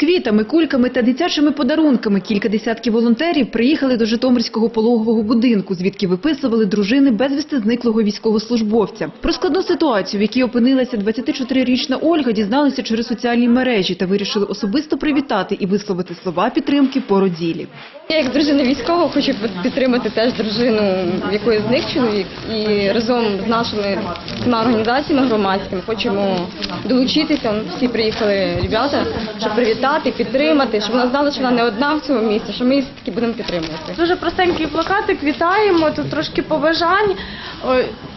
Квітами, кульками та дитячими подарунками кілька десятків волонтерів приїхали до Житомирського пологового будинку, звідки виписували дружини безвісти зниклого військовослужбовця. Про складну ситуацію, в якій опинилася 24-річна Ольга, дізналися через соціальні мережі та вирішили особисто привітати і висловити слова підтримки породілі. Я як дружина військового хочу підтримати теж дружину, в якої зник чоловік, і разом з нашими організаціями громадськими хочемо долучитися. Всі приїхали ребята, щоб привітати, підтримати, щоб вона знала, що вона не одна в цьому місці, що ми її таки будемо підтримувати. Дуже простенький плакатик, вітаємо, тут трошки побажань.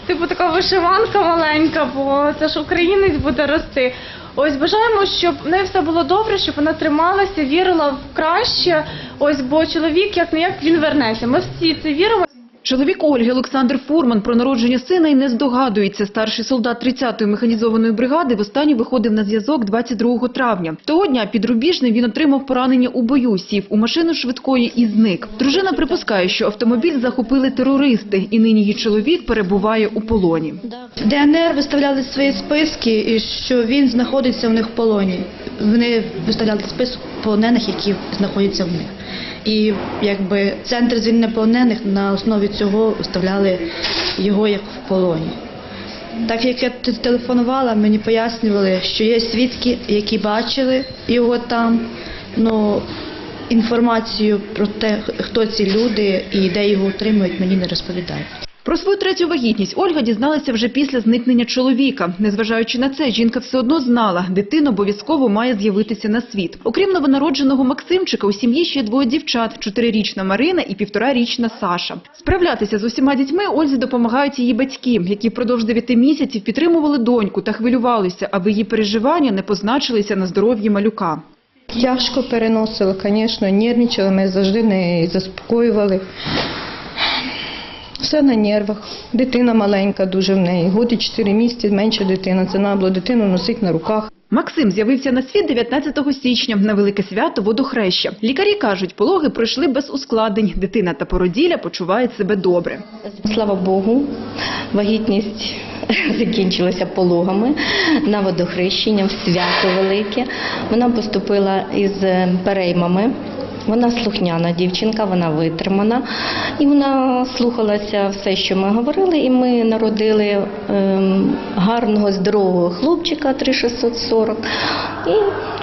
Типу така вишиванка маленька, бо це ж українець буде рости. Ось бажаємо, щоб в неї все було добре, щоб вона трималася, вірила в краще. Ось бо чоловік, як не як він вернеться. Ми всі це віримо. Чоловік Ольги Олександр Фурман про народження сина і не здогадується. Старший солдат 30-ї механізованої бригади востаннє виходив на зв'язок 22 травня. Того дня під Рубіжним він отримав поранення у бою, сів у машину швидкої і зник. Дружина припускає, що автомобіль захопили терористи, і нині її чоловік перебуває у полоні. ДНР виставляли свої списки, і що він знаходиться в них в полоні. Вони виставляли список полонених, які знаходяться в них. І якби центр звільнеполонених на основі цього вставляли його як в полоні. Так як я телефонувала, мені пояснювали, що є свідки, які бачили його там. Ну інформацію про те, хто ці люди і де його утримують, мені не розповідають. Про свою третю вагітність Ольга дізналася вже після зникнення чоловіка. Незважаючи на це, жінка все одно знала, дитина обов'язково має з'явитися на світ. Окрім новонародженого Максимчика, у сім'ї ще двоє дівчат – чотирирічна Марина і півторарічна Саша. Справлятися з усіма дітьми Ользі допомагають її батьки, які впродовж дев'яти місяців підтримували доньку та хвилювалися, аби її переживання не позначилися на здоров'ї малюка. Тяжко переносили, звісно, нервничали, ми завжди не заспокоювали. Все на нервах. Дитина маленька дуже в неї. Год і 4 місяці менша дитина. Це треба було дитину носити на руках. Максим з'явився на світ 19 січня на велике свято водохреща. Лікарі кажуть, пологи пройшли без ускладнень. Дитина та породілля почувають себе добре. Слава Богу, вагітність закінчилася пологами на водохрещення в свято велике. Вона поступила із переймами. Вона слухняна дівчинка, вона витримана, і вона слухалася все, що ми говорили. І ми народили ем, гарного, здорового хлопчика 3640. І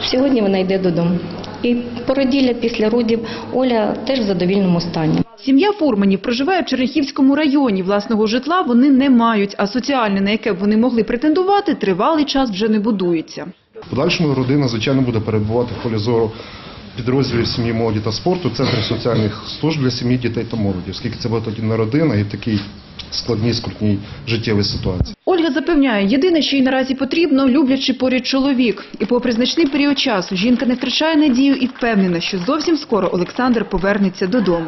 сьогодні вона йде додому. І породілля після родів Оля теж в задовільному стані. Сім'я Фурманів проживає в Черняхівському районі. Власного житла вони не мають, а соціальне, на яке б вони могли претендувати, тривалий час вже не будується. Подальшому родина, звичайно, буде перебувати в полі зору підрозділів сім'ї молоді та спорту, центрів соціальних служб для сім'ї, дітей та молоді, оскільки це буде тоді не родина і такий складній, скрутній життєвій ситуації. Ольга запевняє, єдине, що їй наразі потрібно, люблячи поряд чоловік. І попри значний період часу, жінка не втрачає надію і впевнена, що зовсім скоро Олександр повернеться додому.